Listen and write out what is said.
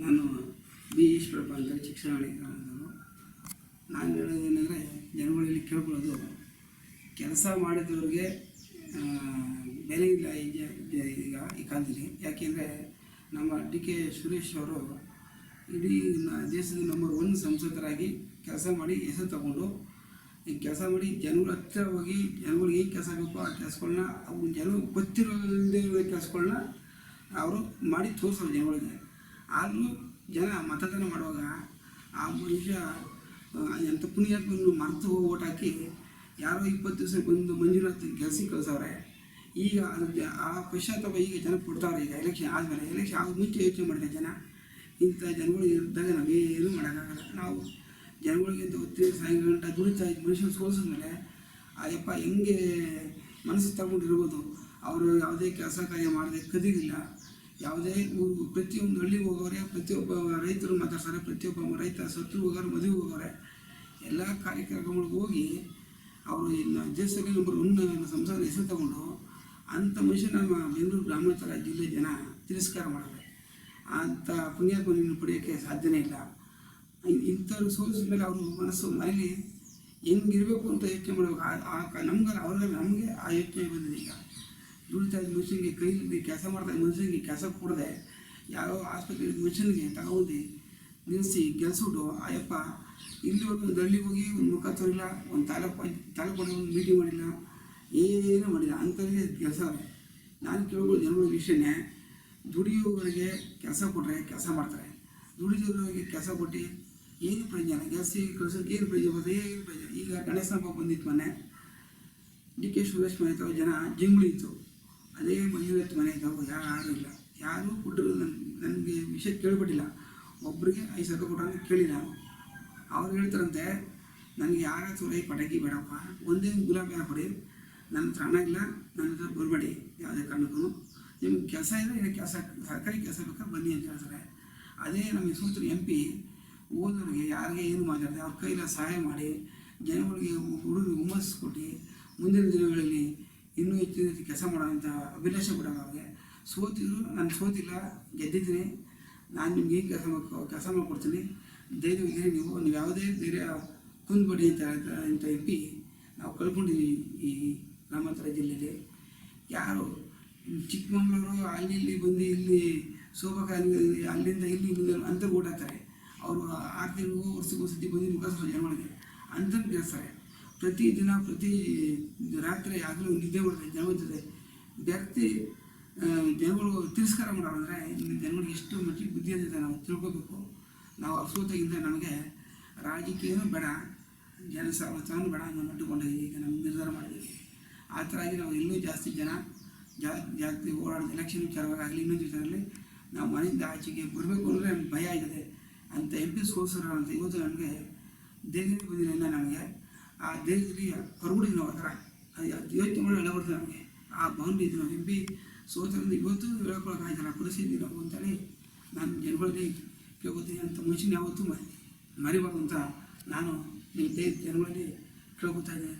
ನಾನು ಬಿ ಈಶ್ವರಪ್ಪ ಅಂತ ಶಿಕ್ಷಣ ಗ್ರಾಮದವರು ನಾನು ಹೇಳೋದೇನೆಂದರೆ ಜನಗಳಲ್ಲಿ ಕೇಳ್ಕೊಳ್ಳೋದು, ಕೆಲಸ ಮಾಡಿದವ್ರಿಗೆ ಬೆಲೆ ಇಲ್ಲ ಈ ಜ- ಜ- ಈಗ ಈ ಕಾಲದಲ್ಲಿ. ಯಾಕೆಂದರೆ, ನಮ್ಮ ಡಿ ಕೆ ಸುರೇಶ್ ಅವರು ಇಡೀ ದೇಶದ ನಂಬರ್ ಒನ್ ಸಂಸದರಾಗಿ ಕೆಲಸ ಮಾಡಿ ಹೆಸರು ತಗೊಂಡು, ಈ ಕೆಲಸ ಮಾಡಿ ಜನಗಳ ಹತ್ತಿರ ಹೋಗಿ, ಜನಗಳಿಗೆ ಏನು ಕೆಲಸ ಬೇಕೋ ಆ ಕೆಲಸಗಳನ್ನ ಅವು ಜನ ಗೊತ್ತಿರೋದೇ ಕೆಲಸಗಳನ್ನ ಅವರು ಮಾಡಿ ತೋರಿಸೋರು ಜನಗಳಿಗೆ. ಆದರೂ ಜನ ಮತದಾನ ಮಾಡುವಾಗ ಆ ಮನುಷ್ಯ ಎಂಥ ಪುಣ್ಯಾತ್ಮನ್ನು ಮರೆತು ಹೋಗಿ ಓಟ್ ಹಾಕಿ ಯಾರೋ ಇಪ್ಪತ್ತು ದಿವಸ ಬಂದು ಮಂಜುನಾಥ್ ಕೆಲಸ ಕಳಿಸವ್ರೆ. ಈಗ ಅದಕ್ಕೆ ಆ ಪಶ್ಚಾತ್ತಾಪ ಈಗ ಜನ ಕೊಡ್ತಾವ್ರೆ ಈಗ ಎಲೆಕ್ಷನ್ ಆದಮೇಲೆ ಎಲೆಕ್ಷನ್ ಆಗ ಮುಂಚೆ ಯೋಚನೆ ಮಾಡಿದೆ ಜನ. ಇಂಥ ಜನಗಳು ಇದ್ದಾಗ ನಾವೇನು ಮಾಡೋಕ್ಕಾಗಲ್ಲ. ನಾವು ಜನಗಳಿಗೆ ಅಂತ ಸಾಯಂಕಾಲ ಗಂಟೆ ದುಡಿತಾ ಇದ್ದು ಮನುಷ್ಯನ ಸೋಲಿಸಿದ್ಮೇಲೆ, ಅಯ್ಯಪ್ಪ ಯಪ್ಪ ಹೆಂಗೆ ಮನಸ್ಸು ತಗೊಂಡಿರ್ಬೋದು? ಅವರು ಯಾವುದೇ ಕೆಲಸ ಕಾರ್ಯ ಮಾಡದೆ ಕದಿಗಿಲ್ಲ ಯಾವುದೇ ಪ್ರತಿಯೊಂದು ಹಳ್ಳಿಗೆ ಹೋಗೋರೆ ಪ್ರತಿಯೊಬ್ಬ ರೈತರು ಮಾತಾಡ್ತಾರೆ, ಪ್ರತಿಯೊಬ್ಬ ರೈತ ಸತ್ರು ಹೋಗೋರು ಮದುವೆ ಹೋಗೋರೆ, ಎಲ್ಲ ಕಾರ್ಯಕ್ರಮಗಳಿಗೆ ಹೋಗಿ ಅವರು ಇನ್ನು ದೇಶದಲ್ಲಿ ನಂಬರ್ ಒನ್ ಸಂಸಾರ ಹೆಸರು ತಗೊಂಡು ಅಂಥ ಮನುಷ್ಯನ ಬೆಂಗಳೂರು ಗ್ರಾಮಾಂತರ ಜಿಲ್ಲೆ ಜನ ತಿರಸ್ಕಾರ ಮಾಡಿದೆ ಅಂಥ ಪುಣ್ಯಾತ್ಮನ ಪಡೆಯೋಕ್ಕೆ ಸಾಧ್ಯನೇ ಇಲ್ಲ. ಇಂಥವ್ರು ಸೋಲಿಸಿದ ಮೇಲೆ ಅವರು ಮನಸ್ಸು ಮನೇಲಿ ಹೆಂಗಿರಬೇಕು ಅಂತ ಯೋಚನೆ ಮಾಡಬೇಕು ಆ ಆ ನಮ್ಗೆ ಅವ್ರಿಗೆ ನಮಗೆ ಆ ಯೋಚನೆ ಬಂದಿದೆ ಈಗ. ದುಡಿತಾ ಇದ್ದ ಮನುಷ್ಯನಿಗೆ ಕೈಲಿ ಕೆಲಸ ಮಾಡ್ತಾ ಮನುಷ್ಯನಿಗೆ ಕೆಲಸ ಕೊಡದೆ ಯಾರೋ ಆಸ್ಪತ್ರೆ ಮನುಷ್ಯನಿಗೆ ತಗೊಂಡು ನಿಲ್ಲಿಸಿ ಗೆಲ್ಸ್ಬಿಟ್ಟು ಅಯ್ಯಪ್ಪ ಇಲ್ಲಿವರೆಗೂ ಒಂದು ಹಳ್ಳಿಗೆ ಹೋಗಿ ಒಂದು ಮುಖ ತೋರಿಲ್ಲ ಒಂದು ತಾಲೂಕು ತಾಲೂಕು ಒಂದು ಮೀಟಿಂಗ್ ಮಾಡಿಲ್ಲ, ಏನೂ ಮಾಡಿಲ್ಲ ಅಂಥದ್ದೇ ಕೆಲಸ ನಾನು ಕೇಳ್ಬೋದು ಜನಗಳ ವಿಷಯನೇ, ದುಡಿಯುವವರಿಗೆ ಕೆಲಸ ಕೊಟ್ಟರೆ ಕೆಲಸ ಮಾಡ್ತಾರೆ. ದುಡಿದವರಿಗೆ ಕೆಲಸ ಕೊಟ್ಟು ಏನು ಪ್ರಯೋಜನ? ಗೆಲ್ಸಿ ಕಳ್ಸೋಕೆ ಏನು ಪ್ರಯೋಜನ? ಬರ್ತದೆ ಏನು ಪ್ರಯೋಜನ? ಈಗ ಗಣೇಶ ಹಬ್ಬ ಬಂದಿತ್ತು ಮೊನ್ನೆ. ಡಿ ಕೆ ಸುರೇಶ್ ಮನೆ ಜನ ಜನ ಜಿಂಗುಳಿ ಅದೇ ಮಂಜುನಾಥ್ ಮನೆ ತಾವು ಯಾರೂ ಇಲ್ಲ. ಯಾರೂ ಕೊಟ್ಟರು ನನಗೆ ವಿಷಯ ಕೇಳ್ಬಿಟ್ಟಿಲ್ಲ ಒಬ್ಬರಿಗೆ ಐದು ಸಾವಿರ ಕೊಟ್ಟರು ಅಂತ ಕೇಳಿಲ್ಲ. ಅವ್ರು ಹೇಳ್ತಾರಂತೆ, ನನಗೆ ಯಾರು ಐದು ಪಟಾಕಿ ಬೇಡಪ್ಪ. ಒಂದೇ ಗುಲಾಬಿ ಹಾಕೊಡಿ ನನ್ನ ಹತ್ರ ಹಣ ಇಲ್ಲ, ನನ್ನ ಹತ್ರ ಬರಬೇಡಿ. ಯಾವುದೇ ಕಾರಣಕ್ಕೂ ನಿಮ್ಗೆ ಕೆಲಸ ಇಲ್ಲ ಕೆಲಸ, ಸರ್ಕಾರಿ ಕೆಲಸ ಬೇಕಾ ಬನ್ನಿ ಅಂತ ಹೇಳ್ತಾರೆ. ಅದೇ ನಮಗೆ ಸೂತ್ರ ಎಂ ಪಿ ಓದೋರಿಗೆ ಯಾರಿಗೆ ಏನು ಮಾತಾಡ್ತಾರೆ ಅವ್ರ ಕೈಲ ಸಹಾಯ ಮಾಡಿ, ಜನಗಳಿಗೆ ಹುಡುಗರಿಗೆ ಹುಮ್ಮಸ್ಸು ಕೊಟ್ಟು ಮುಂದಿನ ದಿನಗಳಲ್ಲಿ ಇನ್ನೂ ಹೆಚ್ಚಿನ ರೀತಿ ಕೆಲಸ ಮಾಡೋಂಥ ಅಭಿಲಾಷೆ ಕೂಡ ಅವ್ರಿಗೆ ಸೋತಿದ್ರು, ನಾನು ಸೋತಿಲ್ಲ, ಗೆದ್ದಿದ್ದೀನಿ. ನಾನು ನಿಮ್ಗೆ ಏನು ಕೆಲಸ ಮಾಡ್ಕೋ, ಕೆಲಸ ಮಾಡಿಕೊಡ್ತೀನಿ. ಧೈರ್ಯವಿದ್ದೀರಿ ನೀವು. ನೀವು ಯಾವುದೇ ಧೈರ್ಯ ಕುಂದ್ಬೇಡಿ ಅಂತ ಅಂತ ಎಂ ನಾವು ಕಳ್ಕೊಂಡಿದ್ದೀವಿ ಈ ಗ್ರಾಮಾಂತರ ಜಿಲ್ಲೆಯಲ್ಲಿ. ಯಾರು ಚಿಕ್ಕಮಗಳೂರು, ಅಲ್ಲಿ ಇಲ್ಲಿ ಬಂದು ಇಲ್ಲಿ ಶೋಭಕ ಅಲ್ಲಿ- ಅಲ್ಲಿಂದ ಇಲ್ಲಿ ಇಲ್ಲಿಂದ ಅಂತ ಓಡಾಡ್ತಾರೆ ಅವರು ಆರು ತಿಂಗಳು ವರ್ಷಕ್ಕೆ ಸತಿ ಬಂದು ಮುಖ ಮಾಡಿದ್ದಾರೆ. ಅಂತ ಕೇಳಿಸ್ತಾರೆ ಪ್ರತಿ ದಿನ ಪ್ರತಿ ರಾತ್ರಿ ಆಗಲೂ ನಿದ್ದೆ ಜನತೆ ಜೊತೆ ವ್ಯಕ್ತಿ ಜನಗಳು ತಿರಸ್ಕಾರ ಮಾಡೋದಂದರೆ ಜನಗಳಿಗೆ ಎಷ್ಟು ಮಟ್ಟಿಗೆ ಬುದ್ಧಿ ಅಂತ ನಾವು ತಿಳ್ಕೋಬೇಕು. ನಾವು ಅಸೋತಾಗಿಂದ ನಮಗೆ ರಾಜಕೀಯನೂ ಬೇಡ ಜನಸಾವತಾನು ಬೇಡ ಅನ್ನೋ ಮಟ್ಟುಕೊಂಡು ಈಗ ನಮ್ಮ ನಿರ್ಧಾರ ಮಾಡಿದ್ದೀವಿ. ಆ ಥರ ಆಗಿ ನಾವು ಇನ್ನೂ ಜಾಸ್ತಿ ಜನ, ಜಾ, ಜಾಸ್ತಿ ಓಡಾಡೋದು ಎಲೆಕ್ಷನ್ ವಿಚಾರವಾಗಲಿ, ಇನ್ನೊಂದು ವಿಚಾರದಲ್ಲಿ ನಾವು ಮನೆಯಿಂದ ಆಚೆಗೆ ಬರಬೇಕು ಅಂದರೆ ನಮ್ಗೆ ಭಯ ಆಗಿದೆ. ಅಂತ ಎಂ ಪಿ ಸೋಸರು ಅಂತ ಇವತ್ತು ನನಗೆ ದೇಹದಿಂದ ಬಂದಿಲ್ಲ ನಮಗೆ ಆ ದೇಹದಲ್ಲಿ ಹೊರಗಡೆ ನಾವು ಅದರ ಅದು ಯೋಚನೆ ಮಾಡಿ ಎಲ್ಲ ಬರ್ತದೆ ನಮಗೆ. ಆ ಬೌಂಡ್ರಿ ಇದು ನಾವು ಪಿ ಸೋತರಿಂದ ಇವತ್ತು ಹೇಳ್ಕೊಳಕ್ಕಾಯ್ತಲ್ಲ ಪರಿಸ್ಥಿತಿ ನಾವು ಅಂತೇಳಿ ನಾನು ಜನಗಳಲ್ಲಿ ಕೇಳ್ಕೊತೀನಿ ಅಂತ ಮನುಷ್ಯನ ಯಾವತ್ತೂ ಮರಿ ಮರಿಬಾರ್ದು ಅಂತ ನಾನು ನಿಮ್ಮ ಜನಗಳಲ್ಲಿ ಕೇಳ್ಕೊತಾ ಇದ್ದೀನಿ.